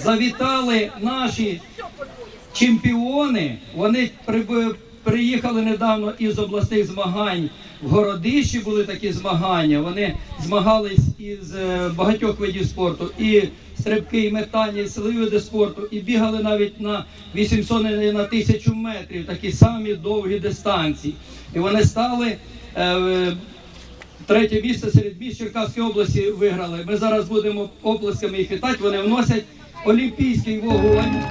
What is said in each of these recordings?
завітали наші чемпіони. Вони приб- приїхали недавно із обласних змагань. В Городищі були такі змагання. Вони змагались із е, багатьох видів спорту. І стрибки, і метання, і силові види спорту, і бігали навіть на 800 і на 1000 метрів, такі самі довгі дистанції. І вони стали. Третє місце серед міст Черкаської області виграли. Ми зараз будемо оплесками їх вітати. Вони вносять олімпійський вогонь.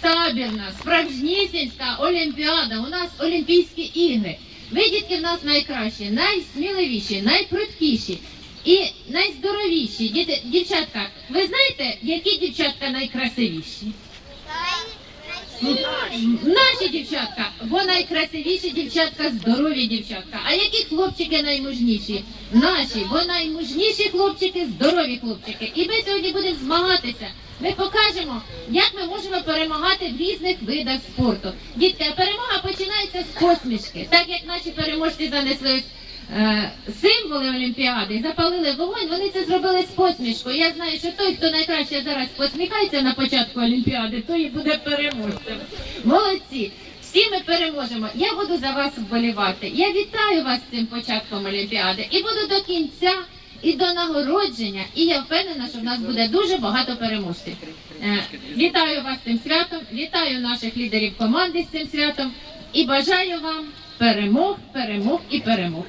Табірна, справжнісінська олімпіада. У нас Олімпійські ігри. Ви, дітки, в нас найкращі, найсміливіші, найпрудкіші і найздоровіші. Діти, дівчатка, ви знаєте, які дівчатка найкрасивіші? Наші дівчатка, бо найкрасивіші дівчатка, здорові дівчатка. А які хлопчики наймужніші? Наші, бо наймужніші хлопчики, здорові хлопчики. І ми сьогодні будемо змагатися. Ми покажемо, як ми можемо перемагати в різних видах спорту. Дітки, перемога починається з посмішки. Так як наші переможці занесли е, символи Олімпіади запалили вогонь, вони це зробили з посмішкою. Я знаю, що той, хто найкраще зараз посміхається на початку Олімпіади, той і буде переможцем. Молодці! Всі ми переможемо. Я буду за вас вболівати. Я вітаю вас з цим початком Олімпіади і буду до кінця. І до нагородження, і я впевнена, що в нас буде дуже багато переможців. Е, вітаю вас цим святом, вітаю наших лідерів команди з цим святом і бажаю вам перемог, перемог і перемог.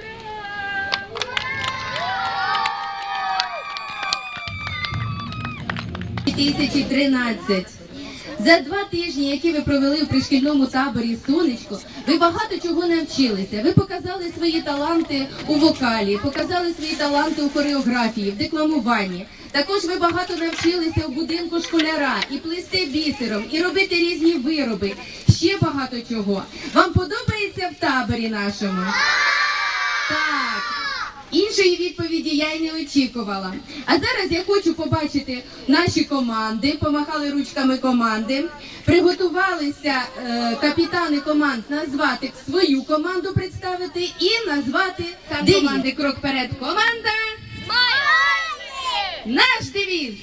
2013. За два тижні, які ви провели в пришкільному таборі Сонечко, ви багато чого навчилися. Ви показали свої таланти у вокалі, показали свої таланти у хореографії, в декламуванні. Також ви багато навчилися у будинку школяра і плести бісером, і робити різні вироби. Ще багато чого. Вам подобається в таборі нашому? Так. Іншої відповіді я й не очікувала. А зараз я хочу побачити наші команди, помахали ручками команди, приготувалися е, капітани команд назвати свою команду представити і назвати команди. крок перед Команда! Наш девіз.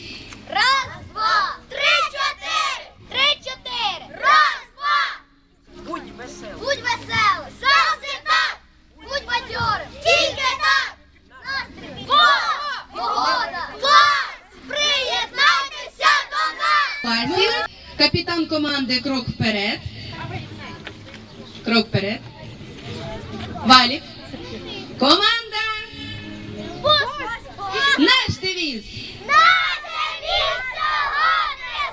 Раз, нас. Капітан команди крок вперед. Крок вперед. Валік. Команда. Наш девіз.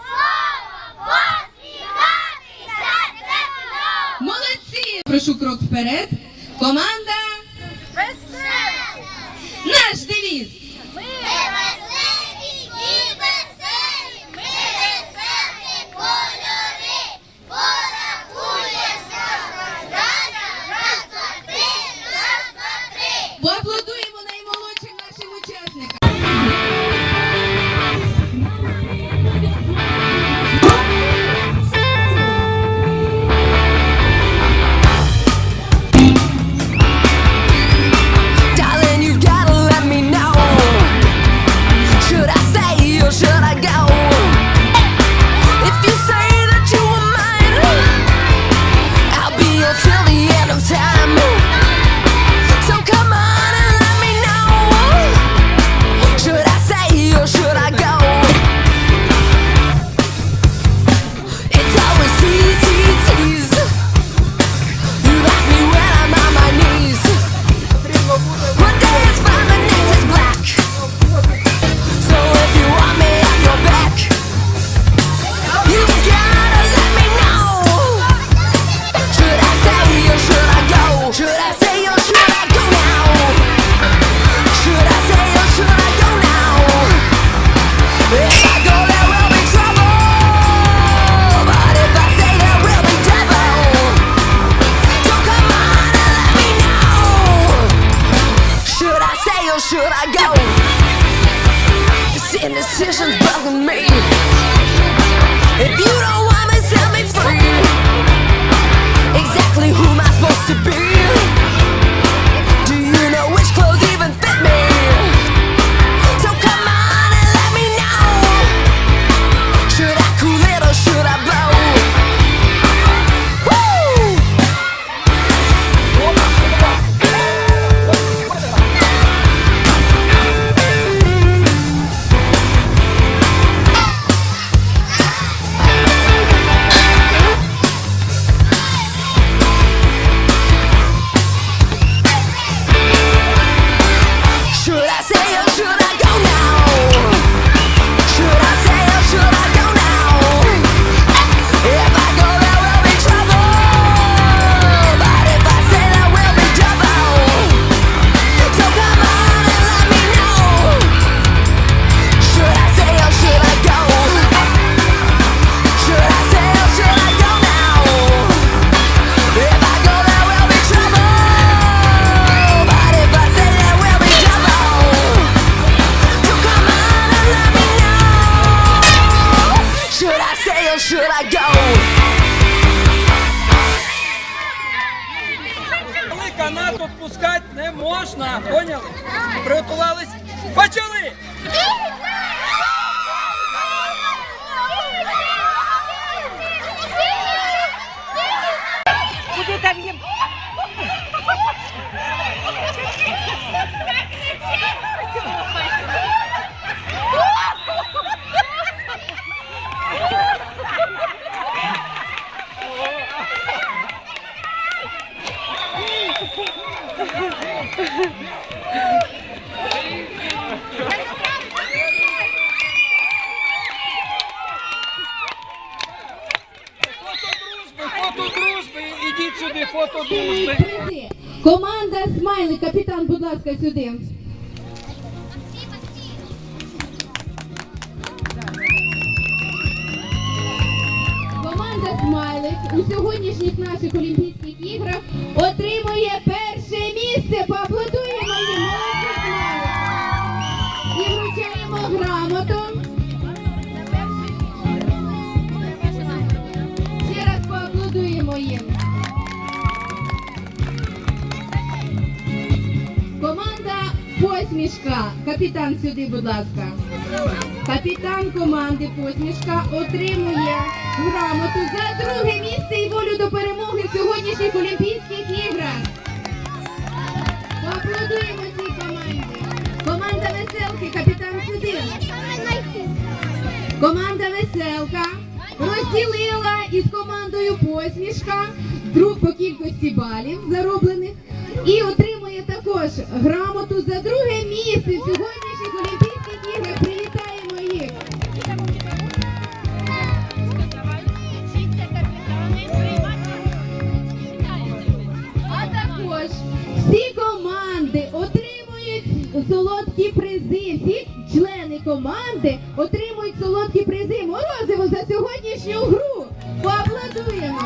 Слово. Посміхатися це чудово. Молодці! Прошу крок вперед. Команда. Наш девіз. pueblo should I go? This indecision's bugging me. If you don't want me, set me free. Exactly who am I supposed to be? Відпускати не можна, поняли? Приготувались? Почали! Фото ідіть фото дуже. Команда Смайли, капітан, будь ласка, сюди. Команда Смайлик у сьогоднішніх наших Олімпійських іграх отримує перше місце. Посмішка. Капітан сюди, будь ласка. Капітан команди Посмішка отримує грамоту за друге місце і волю до перемоги в сьогоднішніх Олімпійських іграх. Поаплодуємо цій команді. Команда веселки, капітан сюди. Команда веселка розділила із командою посмішка по кількості балів зароблених і отримує також грамоту за друге місце в сьогоднішніх Олімпійських іграх. Привітаємо їх! А також всі команди отримують солодкі призи. Всі члени команди отримують солодкі призи. Морозиво за сьогоднішню гру. Поаплодуємо!